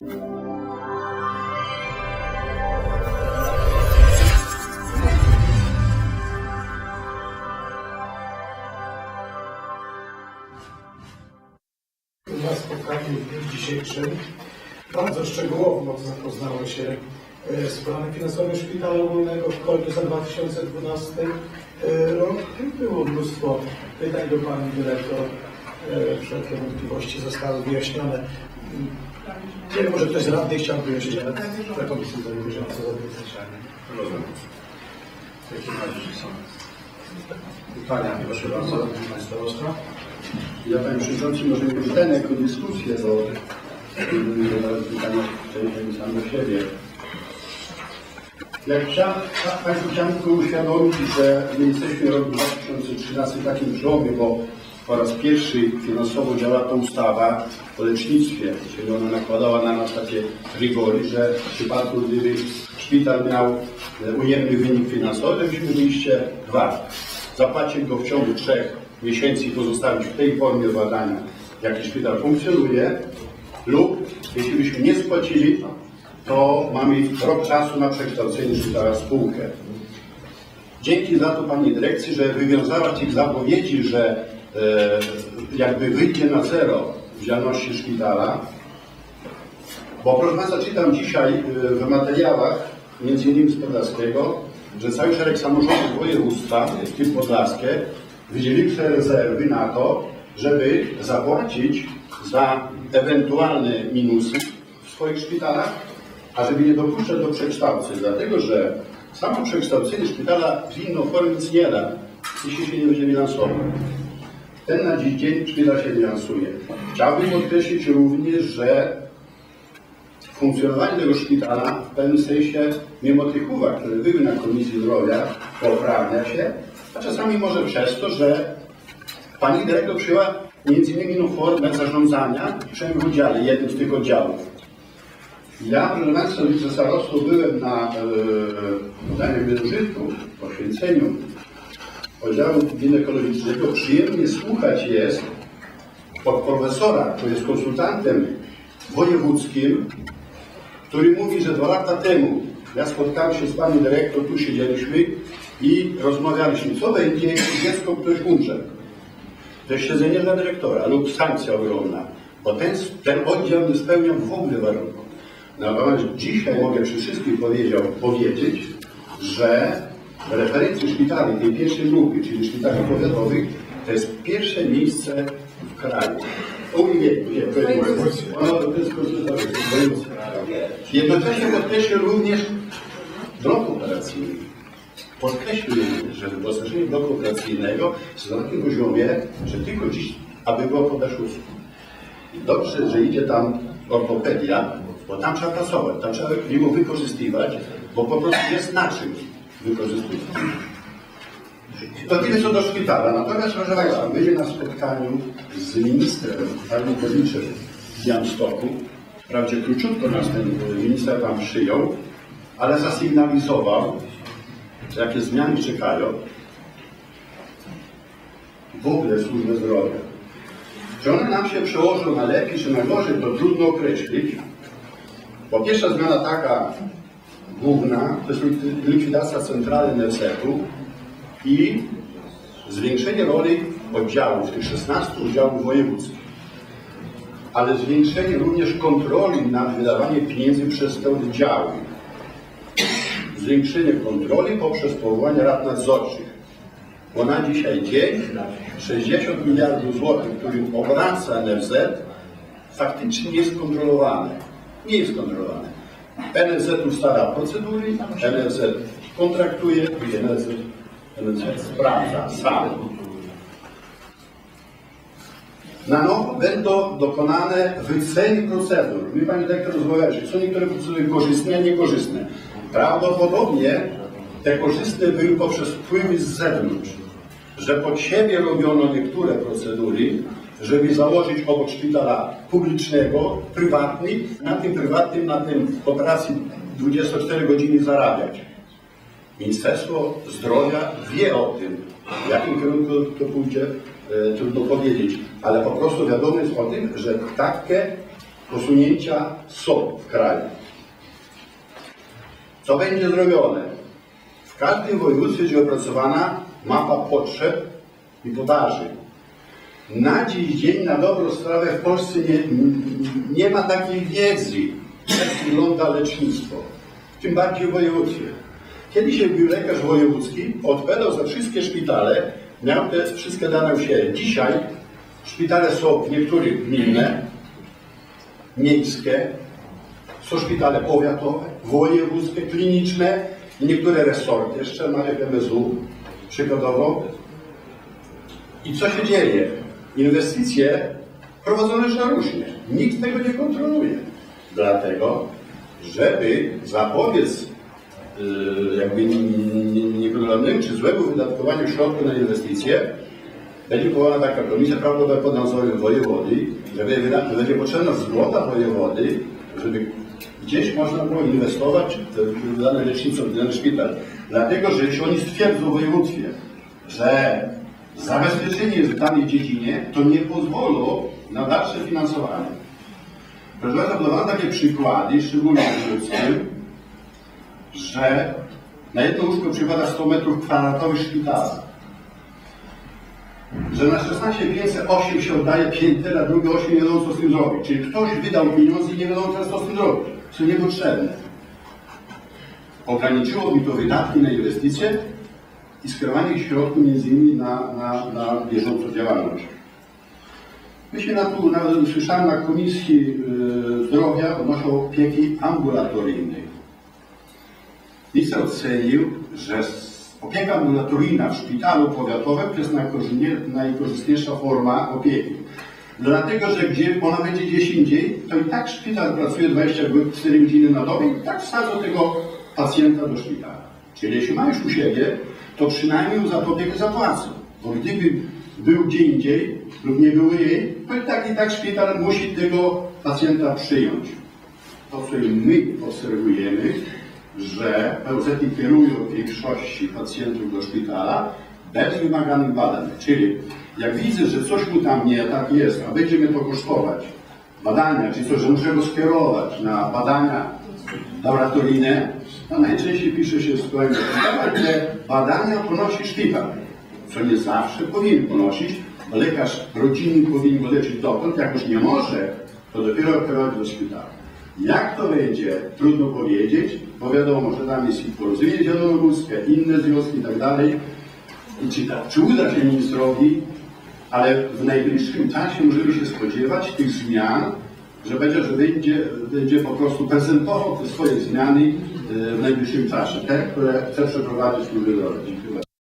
Na spotkaniu w dniu dzisiejszym bardzo szczegółowo zapoznało się e, z planem finansowym Szpitala Ogólnego w Kolbie za 2012 e, rok. Było mnóstwo pytań do Pani Dyrektor. E, Wszelkie wątpliwości zostały wyjaśnione. Nie wiem, może ktoś z radnych chciałby jeszcze na komisji zadać Rozumiem. W takim razie są pytania. Proszę bardzo, Pani Starosta. Ja Panie Przewodniczący, może nie pytania jako dyskusję, bo nawet pytania częściej sam do siebie. Jak chciałem, Państwu chciałem tylko uświadomić, że my jesteśmy w roku 2013 takim przełomie, bo po raz pierwszy finansowo działa ta ustawa o lecznictwie, czyli ona nakładała na nas takie rygory, że w przypadku gdyby szpital miał e, ujemny wynik finansowy, byśmy byliście dwa. Zapłacić go w ciągu trzech miesięcy i pozostawić w tej formie badania, jaki szpital funkcjonuje, lub jeśli byśmy nie spłacili, to mamy rok czasu na przekształcenie szpitala w spółkę. Dzięki za to Pani Dyrekcji, że wywiązała tych zapowiedzi, że jakby wyjdzie na zero w działalności szpitala, bo proszę Państwa, czytam dzisiaj e, w materiałach, między innymi z Podlaskiego, że cały szereg samorządów województwa, w tym Podlaskie, wydzieliły sobie rezerwy na to, żeby zapłacić za ewentualne minusy w swoich szpitalach, a żeby nie dopuszczać do przekształceń, dlatego że samo przekształcenie szpitala formę nic nie da, jeśli się nie będzie bilansował. Ten na dziś dzień szpital się bilansuje. Chciałbym podkreślić również, że funkcjonowanie tego szpitala w pewnym sensie, mimo tych uwag, które były na Komisji Zdrowia, poprawia się, a czasami może przez to, że Pani dyrektor przyjęła między innymi formę zarządzania, przynajmniej w oddziale, jednym z tych oddziałów. Ja, proszę Państwa, wicestarostwo byłem na e, daniu użytku, poświęceniu oddziału ginekologicznego. Przyjemnie słuchać jest od profesora, który jest konsultantem wojewódzkim, który mówi, że dwa lata temu ja spotkałem się z panią dyrektor, tu siedzieliśmy i rozmawialiśmy, co będzie, jeśli dziecko ktoś umrze. To jest siedzenie dla dyrektora lub sankcja ogromna, bo ten, ten oddział nie spełnia w ogóle warunków. Natomiast dzisiaj mogę przy powiedział, powiedzieć, że referencje szpitali tej pierwszej grupy, czyli szpitali powiatowych, to jest pierwsze miejsce w kraju. O, nie, nie, to jest. Jednocześnie podkreślę również blok operacyjny. Podkreślę że wyposażenie bloku operacyjnego jest na takim poziomie, że tylko dziś, aby było podaż dobrze, że idzie tam ortopedia, bo tam trzeba pracować, tam trzeba ją wykorzystywać, bo po prostu jest na wykorzystywać. To tyle co do szpitala. Natomiast, proszę Państwa, byli na spotkaniu z ministrem Warunkowiczem w Białymstoku. Wprawdzie króciutko nas ten minister tam przyjął, ale zasygnalizował, jakie zmiany czekają w ogóle służbę zdrowia. Czy one nam się przełożą na lepiej czy na gorzej, to trudno określić. Bo pierwsza zmiana taka główna to jest likwidacja centrali NFZ-u i zwiększenie roli oddziałów, tych 16 oddziałów wojewódzkich, ale zwiększenie również kontroli nad wydawaniem pieniędzy przez te oddziały. Zwiększenie kontroli poprzez powołanie rad nadzorczych. Bo na dzisiaj dzień 60 miliardów złotych, którym obraca NFZ, faktycznie jest kontrolowane. Nie jest kontrolowane. NFZ ustala procedury, NFZ kontraktuje i NFZ, NFZ sprawdza sam. Na nowo będą dokonane wyceny procedur. My, Pani Dyrektor, rozmawialiśmy, są niektóre procedury korzystne, niekorzystne. Prawdopodobnie te korzystne były poprzez wpływy z zewnątrz, że pod siebie robiono niektóre procedury, żeby założyć obok szpitala publicznego, prywatny, na tym prywatnym, na tym operacji 24 godziny zarabiać. Ministerstwo Zdrowia wie o tym, w jakim kierunku to pójdzie, e, trudno powiedzieć, ale po prostu wiadomo jest o tym, że takie posunięcia są w kraju. Co będzie zrobione? W każdym województwie będzie opracowana mapa potrzeb i podaży. Na dziś dzień, na dobrą sprawę, w Polsce nie, nie ma takiej wiedzy, jak wygląda lecznictwo. Tym bardziej w województwie. Kiedyś lekarz wojewódzki, odpowiadał za wszystkie szpitale, miał te wszystkie dane u siebie. Dzisiaj szpitale są w niektórych gminne, miejskie, są szpitale powiatowe, wojewódzkie, kliniczne niektóre resorty, jeszcze ma FMSU przykładowo. I co się dzieje? Inwestycje prowadzone szarżnie. Nikt tego nie kontroluje. Dlatego, żeby zapobiec yy, jakby niekontrolowanemu czy złemu wydatkowaniu środków na inwestycje, będzie powołana taka komisja prawdopodobnie wojewody, żeby będzie potrzebna zgoda wojewody, żeby gdzieś można było inwestować w dane lecznictwo, w dany szpital. Dlatego, że jeśli oni stwierdzą w województwie, że zabezpieczenie jest w danej dziedzinie, to nie pozwolą na dalsze finansowanie. Proszę Państwa, podawano takie przykłady, szczególnie w ludzkim, że na jedno łóżko przypada 100 metrów kwadratowych szpitala. Że na 16 500 8 się oddaje piętę, na drugie 8 nie wiadomo co z tym zrobić. Czyli ktoś wydał pieniądze i nie wiadomo teraz co z tym zrobić. Co niepotrzebne. Ograniczyło mi to wydatki na inwestycje i skierowanie środków między innymi na, na, na bieżącą działalność. Myśmy na tu, na, słyszałem na Komisji y, Zdrowia odnośnie opieki ambulatoryjnej. Minister ocenił, że opieka ambulatoryjna w szpitalu powiatowym to jest najkorzystnie- najkorzystniejsza forma opieki. Dlatego, że gdzie ona będzie gdzieś indziej, to i tak szpital pracuje 24 godziny na dobę i tak wsadzą tego pacjenta do szpitala. Czyli jeśli ma już u siebie, to przynajmniej za opiekę zapłacą. Bo gdyby był gdzie indziej lub nie było jej, to i tak i tak szpital musi tego pacjenta przyjąć. To, co my obserwujemy, że POZ kierują większości pacjentów do szpitala bez wymaganych badań. Czyli jak widzę, że coś mu tam nie tak jest, a będzie mnie to kosztować, badania, czy coś, że muszę go skierować na badania laboratoryjne, to najczęściej pisze się w swoim że badania ponosi szpital, co nie zawsze powinien ponosić, bo lekarz rodzinny powinien go leczyć dotąd, jak już nie może, to dopiero kierować do szpitala. Jak to będzie, trudno powiedzieć, bo wiadomo, że tam jest i porozumienie zielonogórskie, inne związki i tak dalej. I czy, tak, czy uda się ministrowi, ale w najbliższym czasie możemy się spodziewać tych zmian, że będzie, że będzie, będzie po prostu prezentował te swoje zmiany e, w najbliższym czasie, te, które chce przeprowadzić w Dziękuję.